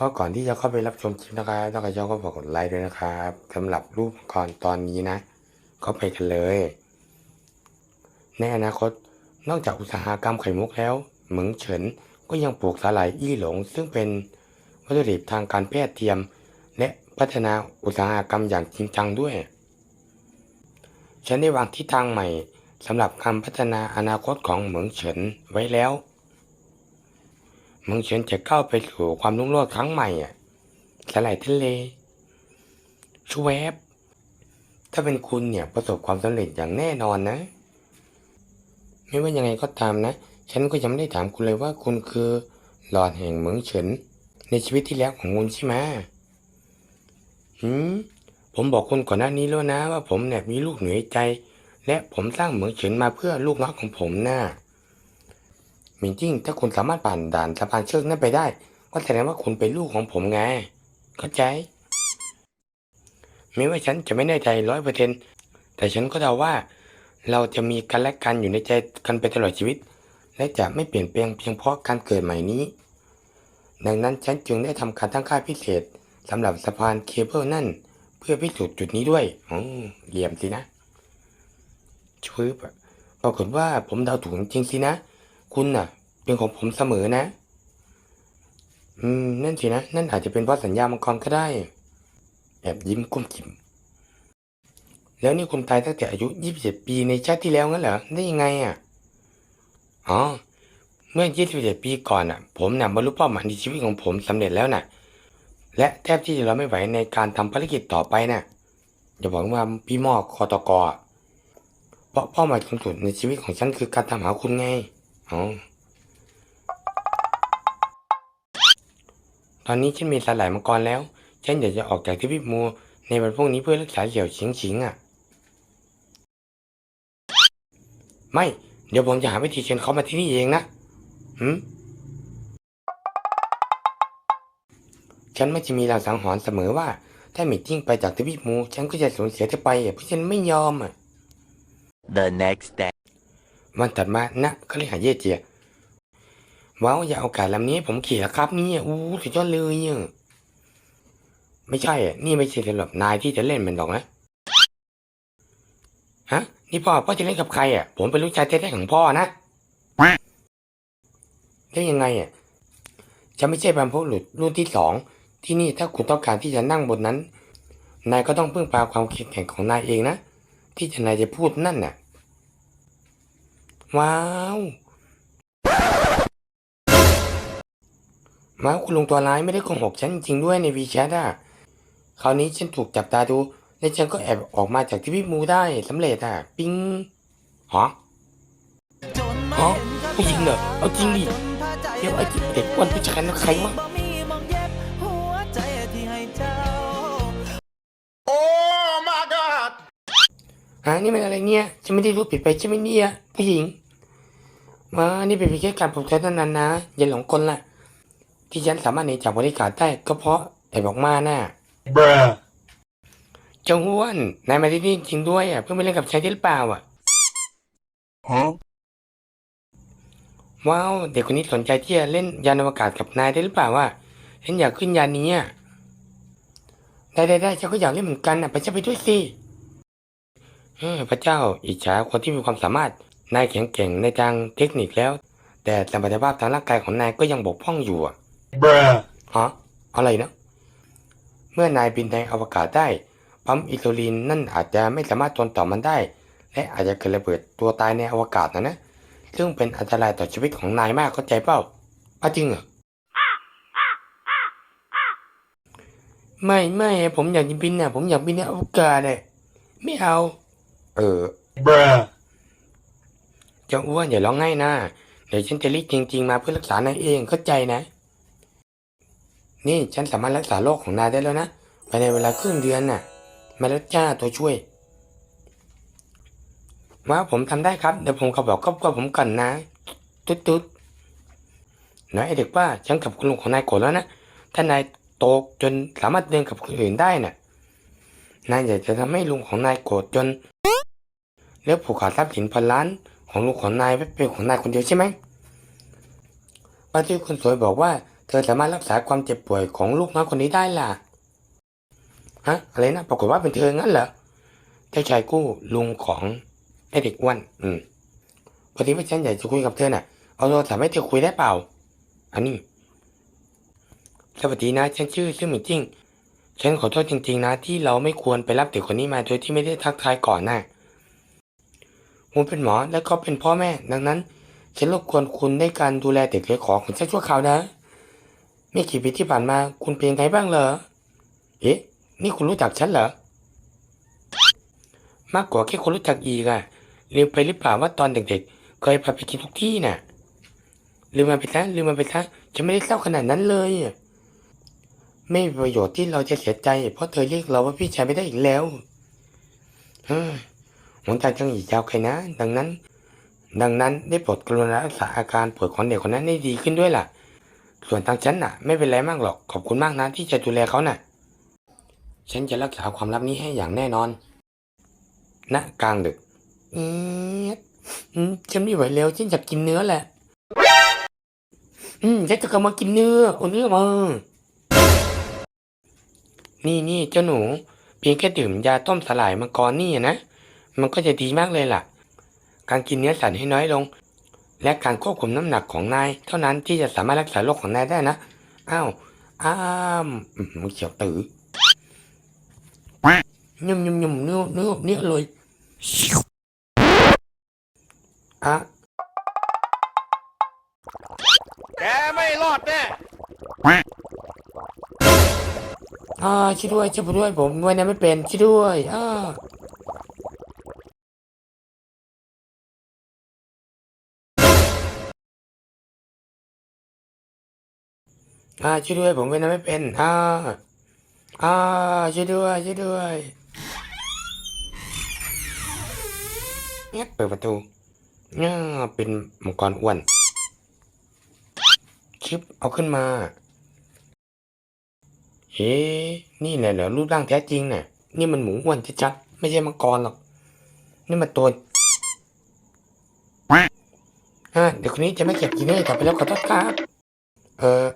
ก็ก่อนที่จะเข้าไปรับชมคลิปนะครับต้องกระจก็ฝากกดไลค์ด้วยนะครับสำหรับรูปก่อนตอนนี้นะ ก็ไปกันเลย ในอนาคตนอกจากอุตสาหกรรมไข่มุกแล้ว เหมืองเฉินก็ยังปลูกสาหร่ายอี้หลง ซึ่งเป็นวัตถุดิบทางการแพทย์เทียม และพัฒนาอุตสาหกรรมอย่างจริงจังด้วย ฉันได้วางทิศทางใหม่สำหรับการพัฒนาอนาคตของเหมืองเฉินไว้แล้ว มืองเฉินจะก้าวไปสู่ความรุ่งโรจน์ครั้งใหม่อะสลายทะเลชวบถ้าเป็นคุณเนี่ยประสบความสำเร็จอย่างแน่นอนนะ ไม่ว่ายังไงก็ตามนะ ฉันก็ยังไม่ได้ถามคุณเลยว่าคุณคือหลอดแห่งเมืองเฉิน ในชีวิตที่แล้วของคุณใช่ไหมหืมผมบอกคุณก่อนหน้านี้แล้วนะ ว่าผมเนี่ยมีลูกเหนือใจ และผมสร้างเหมืองเฉินมาเพื่อลูกรักของผมนะ่ะ มิงจิ้งถ้าคุณสามารถผ่านด่านสะพานเชือกนั้นไปได้ ก็แสดงว่าคุณเป็นลูกของผมไง เข้าใจแม้ว่าฉันจะไม่แน่ใจร้อยเปอร์เซ็นแต่ฉันก็เดาว่า เราจะมีกันและกันอยู่ในใจกันไปตลอดชีวิต และจะไม่เปลี่ยนแปลงเพียงเพราะการเกิดใหม่นี้ ดังนั้นฉันจึงได้ทำการตั้งค่าพิเศษสำหรับสะพานเคเบิลนั่น เพื่อพิสูจน์จุดนี้ด้วยอ๋อเหลี่ยมสินะช่วยปรากฏว่าผมเดาถูกจริงสินะ คุณน่ะ เป็นของผมเสมอนะ อืม นั่นสินะ นั่นอาจจะเป็นเพราะสัญญามังกรก็ได้ แอบยิ้มกุ้มกิมแล้วนี่คุณตายตั้งแต่อายุ27ปีในชาติที่แล้วงั้นเหรอ ได้ยังไงอะ อ๋อ เมื่อ27ปีก่อนอะ ผมน่ะบรรลุเป้าหมายในชีวิตของผมสำเร็จแล้วน่ะ และแทบที่จะรอไม่ไหวในการทำภารกิจต่อไปน่ะอย่าบอกว่าพี่หมอคอตกอเพราะเป้าหมายสูงสุดในชีวิตของฉันคือการทำหาคุณไง อ๋อตอนนี้ฉันมีสลายมังกรแล้ว ฉันอยากจะออกจากที่พิมูในวันพรุ่งนี้เพื่อรักษาเหยี่ยวชิงชิงอะ ไม่ เดี๋ยวผมจะหาวิธีเชิญเขามาที่นี่เองนะหืมฉันไม่จะมีลางสังหรณ์เสมอว่า ถ้ามิจิ้งไปจากที่พิมู ฉันก็จะสูญเสียเธอไปอะเพราะฉันไม่ยอมอะ The next day. วันถัดมานะก็เลยหาเย่เจียว้าวอย่าเอากาศลำนี้ให้ผมขี่ละครับเนี่ยอู้สุดยอดเลยเนี่ยไม่ใช่อะนี่ไม่ใช่สำหรับนายที่จะเล่นมันหรอกนะ ฮะ นี่พ่อ พ่อจะเล่นกับใครอะ ผมเป็นลูกชายแท้ๆของพ่อนะ ได้ยังไงอะ จะไม่ใช่บรรพบุรุษรุ่นที่สอง ที่นี่ถ้าคุณต้องการที่จะนั่งบนนั้น นายก็ต้องพึ่งพาความแข็งแกร่งของนายเองนะ ที่จะนายจะพูดนั่นน่ะ ว้าวว้าคุณลุงตัวร้ายไม่ได้โกหกฉันจริงด้วยในวีแชทอะ คราวนี้ฉันถูกจับตาดู และฉันก็แอบออกมาจากที่พี่มูได้สำเร็จอะ ปิ๊งฮะฮะผู้หญิงเหรอเอาจริงดิเดี๋ยวไอ้เด็กอ้วันผู้ชายนั่นใครวะ ฮะนี่มันอะไรเนี่ยฉันไม่ได้รู้ผิดไปใช่ไหมเนี่ยผู้หญิงมานี่เป็นเพียงแค่การปลุกใจเท่านั้นนะ อย่าหลงกลล่ะ ที่ฉันสามารถหนีจากบริการได้ก็เพราะไอ้บอกมาน่ะ Bruh. เจ้าอ้วนนายมาที่นี่จริงด้วยอะเพื่อไปเล่นกับชายที่หรือเปล่าอะ Huh? ว้าวเด็กคนนี้สนใจที่จะเล่นยานอวกาศกับนายได้หรือเปล่าว่าฉันอยากขึ้นยานนี้อะได้ได้ได้ฉันก็อยากเล่นเหมือนกันอะไปจะไปด้วยสิเออ พระเจ้าอิจฉาคนที่มีความสามารถ นายแข็งแกร่งในทางเทคนิคแล้ว แต่สมรรถภาพทางร่างกายของนายก็ยังบกพร่องอยู่อะ Bruh. ฮะอะไรนะ เมื่อนายบินในอวกาศได้ ปั๊มอินซูลินนั่นอาจจะไม่สามารถทนต่อมันได้ และอาจจะเกิดระเบิดตัวตายในอวกาศนะนะ ซึ่งเป็นอันตรายต่อชีวิตของนายมากเข้าใจเปล่าอ้าวจริงเหรอไม่ไม่ผมอยากบินน่ะผมอยากบินในอวกาศเลยไม่เอา เออ Bruh. เจ้าอ้วนอย่าร้องไห้นะเดี๋ยวฉันจะรีบจริง ๆ มาเพื่อรักษานายเองเข้าใจนะ นี่ฉันสามารถรักษาโรคของนายได้แล้วนะภายในเวลาครึ่งเดือนน่ะ มาแล้วจ้าตัวช่วยว่าผมทำได้ครับเดี๋ยวผมขอบอกครอบครัวผมก่อนนะ ตุ๊ดตุ๊ดน้อยไอเด็กว่าฉันกับคุณลุงของนายโกรธแล้วนะถ้านายโตจนสามารถเดินกับคนอื่นได้น่ะนายอยากจะทำให้ลุงของนายโกรธจน แล้วผูกขาดทรัพย์สินพันล้านของลุงของนายไว้เป็นของนายคนเดียวใช่ไหมว่าที่คนสวยบอกว่า เธอสามารถรักษาความเจ็บป่วยของลูกน้อยคนนี้ได้ล่ะ ฮะ อะไรนะ ปรากฏว่าเป็นเธองั้นเหรอเจ้าชายกู้ลุงของไอเด็กอ้วน อืมพอดีว่าฉันอยากจะคุยกับเธอน่ะ เอาโทรศัพท์ให้เธอคุยได้เปล่า อันนี้ สวัสดีนะ ฉันชื่อ ชื่อหมิงจิ้ง ฉันขอโทษจริง ๆ นะ ที่เราไม่ควรไปรับเด็กคนนี้มาโดยที่ไม่ได้ทักทายก่อนนะ่ะ คุณเป็นหมอและก็เป็นพ่อแม่ ดังนั้น ฉันรบกวนคุณในการดูแลเด็กเล็กของคุณสักชั่วคราวนะ ไม่กี่ปีที่ผ่านมาคุณเป็นยังไงบ้างเหรอ เอ๊ะ นี่คุณรู้จักฉันเหรอ มากกว่าแค่คนรู้จักอีกอะลืมไปหรือเปล่าว่าตอนเด็กๆ เคยพาไปกินทุกที่น่ะลืมมันไปซะลืมมันไปซะฉันไม่ได้เศร้าขนาดนั้นเลย ไม่มีประโยชน์ที่เราจะเสียใจ เพราะเธอเรียกเราว่าพี่ชายไม่ได้อีกแล้วเฮ้ย หนทางยังอีกยาวไกลนะ ดังนั้น ดังนั้นได้โปรดกรุณารักษาอาการป่วยของเด็กคนนั้นให้ดีขึ้นด้วยล่ะ ส่วนทางฉันน่ะ ไม่เป็นไรมากหรอก ขอบคุณมากนะที่จะดูแลเขาน่ะ ฉันจะรักษาความลับนี้ให้อย่างแน่นอน ณ กลางดึกเอ๊อืมฉันไม่ไหวแล้วฉันอยากกินเนื้อแหละ อืมฉันจะกลับมากินเนื้อเอาเนื้อมานี่นี่เจ้าหนู เพียงแค่ดื่มยาต้มสลายมังกรนี่นะ มันก็จะดีมากเลยล่ะ การกินเนื้อสัตว์ให้น้อยลง และการควบคุมน้ำหนักของนาย เท่านั้นที่จะสามารถรักษาโรคของนายได้นะ อ้าว อ้ามอืมเขียวตือยุ่มยุ่มยุ่มเนื้อเนื้อเนื้อเลยอะแกไม่รอดแน่อ่าช่วยด้วยช่วยด้วยผมว่ายน้ำไม่เป็นช่วยด้วยอ่า อ่าช่วยด้วย ผมว่ายน้ำไม่เป็นอ่าอ่าช่วยด้วยช่วยด้วยเนี่ยเปิดประตูเนี่ยเป็นมังกรอ้วน ชิปเอาขึ้นมาเฮ้นี่แหละเหรอรูปร่างแท้จริงน่ะ นี่มันหมูอ้วนชัดๆไม่ใช่มังกรหรอก นี่มันตัวฮะเดี๋ยวคนนี้จะไม่เก็บกินเนื้อต่อไปแล้วขอโทษครับ เออ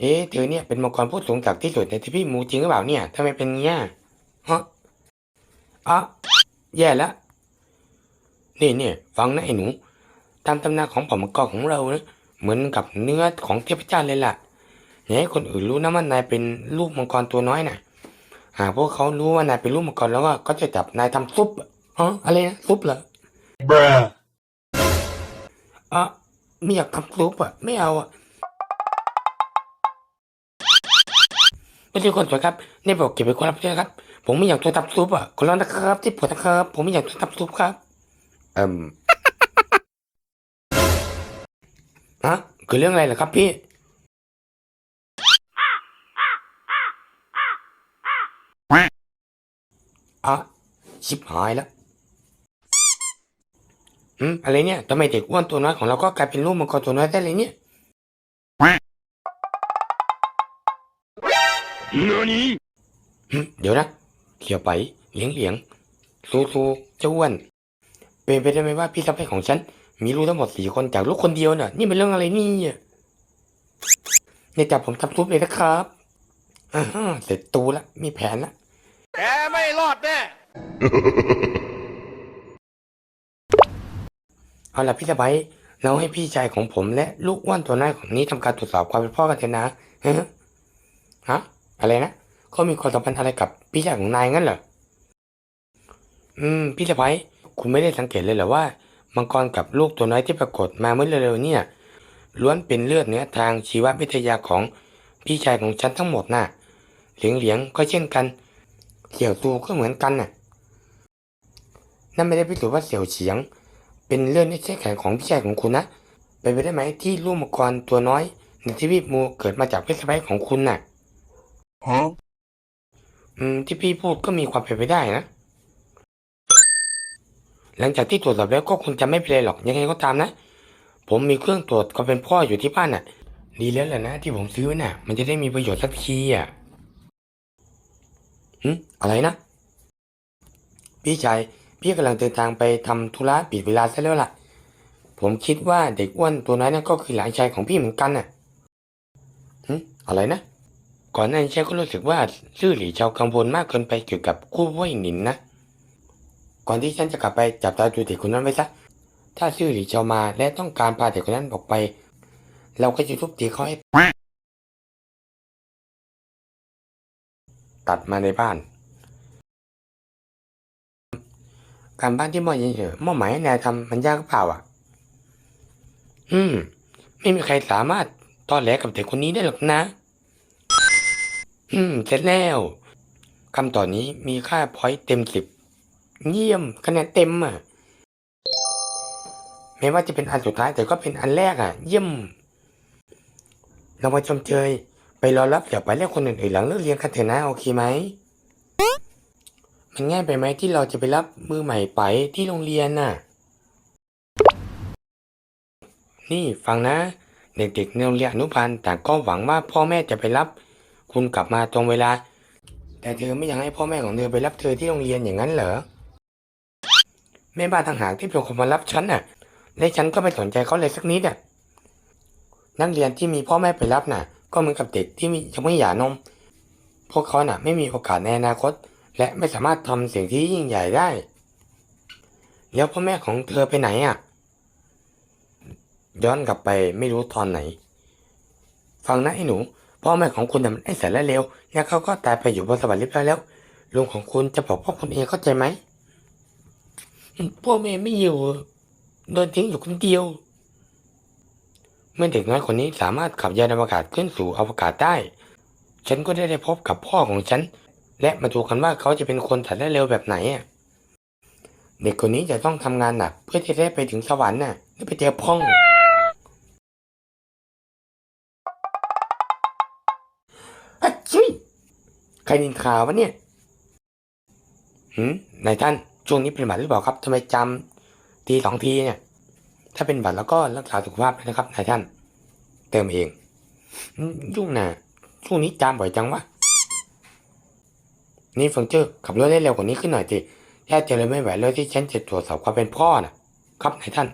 เอ๊ะเธอเนี่ยเป็นมังกรผู้สูงจากที่สุดในที่พี่หมูจริงหรือเปล่าเนี่ยทำไมเป็นเงี้ยฮะอะแย่ละ นี่เนี่ยฟังนะไอ้หนู ตามตำนานของผมมังกรของเรานะเหมือนกับเนื้อของเทพเจ้าเลยล่ะอย่าให้คนอื่นรู้นะว่านายเป็นลูกมังกรตัวน้อยน่ะหากพวกเขารู้ว่านายเป็นลูกมังกรแล้วก็ก็จะจับนายทำซุปอะอ๋ออะไรนะซุปเหรอ bruh อะไม่อยากทำซุปอะไม่เอาอะ ไม่ใช่คนสวยครับนี่บอกเก็บไปคนรับเชื่อครับ ผมไม่อยากตัวทำซุปอะคนร้อนนะครับที่ปวดนะครับ ผมไม่อยากตัวทำซุปครับเอ่มฮะคือเรื่องอะไรเหรอครับพี่อะชิบหายแล้วอืมอะไรเนี่ยทำไมเด็กอ้วนตัวน้อยของเราก็กลายเป็นลูกมังกรตัวน้อยได้เลยเนี่ย 何หึเดี๋ยวนะเขียวไปเหลียงเหลียงซูซูเจ้าอ้วนเป็นไปได้ไหมว่าพี่สะใภ้ของฉัน มีลูกทั้งหมดสี่คนจากลูกคนเดียวน่ะ นี่เป็นเรื่องอะไรนี่เนี่ยเนี่ยจับผมทำซุปเลยนะครับอ่าฮะเสร็จตูละมีแผนละแกไม่รอดแน่เอาล่ะพี่สะใภ้เราให้พี่ชายของผมและลูกอ้วนตัวน้อยของนี้ทำการตรวจสอบความเป็นพ่อกันเถอะนะฮะฮะ อะไรนะเขามีความสัมพันธ์อะไรกับพี่ชายของนายงั้นเหรอ อืม พี่สะพ้ายคุณไม่ได้สังเกตเลยเหรอว่า มังกรกับลูกตัวน้อยที่ปรากฏมาเมื่อเร็วๆเนี่ยล้วนเป็นเลือดเนื้อทางชีววิทยาของพี่ชายของฉันทั้งหมดน่ะ เหลียงเหลียงๆก็เช่นกัน เสี่ยวตูก็เหมือนกันน่ะ นั่นไม่ได้พิสูจน์ว่าเสี่ยวเฉียง เป็นเลือดในเส้นแข็งของพี่ชายของคุณนะเป็นไปได้ไหมที่ลูกมังกรตัวน้อยในทวีปมูเกิดมาจากพี่สะพ้ายของคุณน่ะ Huh? อืม ที่พี่พูดก็มีความเป็นไปได้นะ หลังจากที่ตรวจสอบแล้วก็คงจะไม่เป็นไรหรอก ยังไงก็ตามนะ ผมมีเครื่องตรวจความเป็นพ่ออยู่ที่บ้านน่ะ ดีแล้วแหละนะที่ผมซื้อน่ะ มันจะได้มีประโยชน์สักทีอะหึอะไรนะ พี่ชาย พี่กำลังเดินทางไปทำธุระปิดเวลาซะแล้วล่ะ ผมคิดว่าเด็กอ้วนตัวนั้นนะก็คือหลานชายของพี่เหมือนกันน่ะหึอะไรนะ ก่อนหน้านี้ฉันก็รู้สึกว่าซื่อหลี่ชาวกังวลมากเกินไปเกี่ยวกับกู้เว่ยหนินนะ ก่อนที่ฉันจะกลับไปจับตาดูเด็กคนนั้นไว้ซะ ถ้าซื่อหลี่ชาวมาและต้องการพาเด็กคนนั้นออกไป เราก็จะทุบตีเขาให้ตัดมาในบ้าน การบ้านที่มอยินเหรอหมอหมายให้นายทำมันยากหรือเปล่าอะ อืม ไม่มีใครสามารถตอนแหลกับเด็กคนนี้ได้หรอกนะ อืม เสร็จแล้วคำต่อนนี้มีค่าพอยต์เต็มสิบเยี่ยมคะแนนเต็มอะแม้ว่าจะเป็นอันสุดท้ายแต่ก็เป็นอันแรกอะ เยี่ยม เรามาชมเชยไปรอรับเดี๋ยวไปเรียกคนอื่นๆหลังเลิกเรียนกันเถอะนะโอเคไหมมันง่ายไปไหมที่เราจะไปรับมือใหม่ไปที่โรงเรียนน่ะ นี่ฟังนะ เด็กๆในโรงเรียนอนุบาลต่างก็หวังว่าพ่อแม่จะไปรับ คุณกลับมาตรงเวลา แต่เธอไม่อยากให้พ่อแม่ของเธอไปรับเธอที่โรงเรียนอย่างนั้นเหรอแม่บ้านทางหากที่เป็นคนมารับฉันน่ะ และฉันก็ไม่สนใจเขาเลยสักนิดอะนักเรียนที่มีพ่อแม่ไปรับน่ะ ก็เหมือนกับเด็กที่มียังไม่หย่านม พวกเขาน่ะ ไม่มีโอกาสในอนาคต และไม่สามารถทำสิ่งที่ยิ่งใหญ่ได้ แล้วพ่อแม่ของเธอไปไหนอะ ย้อนกลับไปไม่รู้ตอนไหน ฟังนะไอ้หนู พ่อแม่ของคุณน่ะมันไอ้สารเลวแล้วเขาก็ตายไปอยู่บนสวรรค์เรียบร้อยแล้วลุงของคุณจะบอกพ่อคุณเองเข้าใจไหมพ่อแม่ไม่อยู่โดนทิ้งอยู่คนเดียว เมื่อเด็กน้อยคนนี้สามารถขับยานอวกาศขึ้นสู่อวกาศได้ ฉันก็ได้ได้พบกับพ่อของฉัน และมาดูกันว่าเขาจะเป็นคนสารเลวแบบไหนเด็กคนนี้จะต้องทำงานหนักเพื่อที่จะได้ไปถึงสวรรค์น่ะและไปเจอพ่อง ครนินทาวะเนี่ยหืมนายท่านช่วงนี้เป็นหวัดหรือเปล่าครับทำไมจำทีสองทีเนี่ย ถ้าเป็นหวัดแล้วก็รักษาสุขภาพด้วยนะครับนายท่าน เติมเองยุ่งนะช่วงนี้จามบ่อยจังวะนี่เฟิงเจอร์ขับรถได้เร็วกว่านี้ขึ้นหน่อยสิแค่เจอเลยไม่ไหวเลยที่ฉันจะตรวจสอบความเป็นพ่อน่ะครับนายท่าน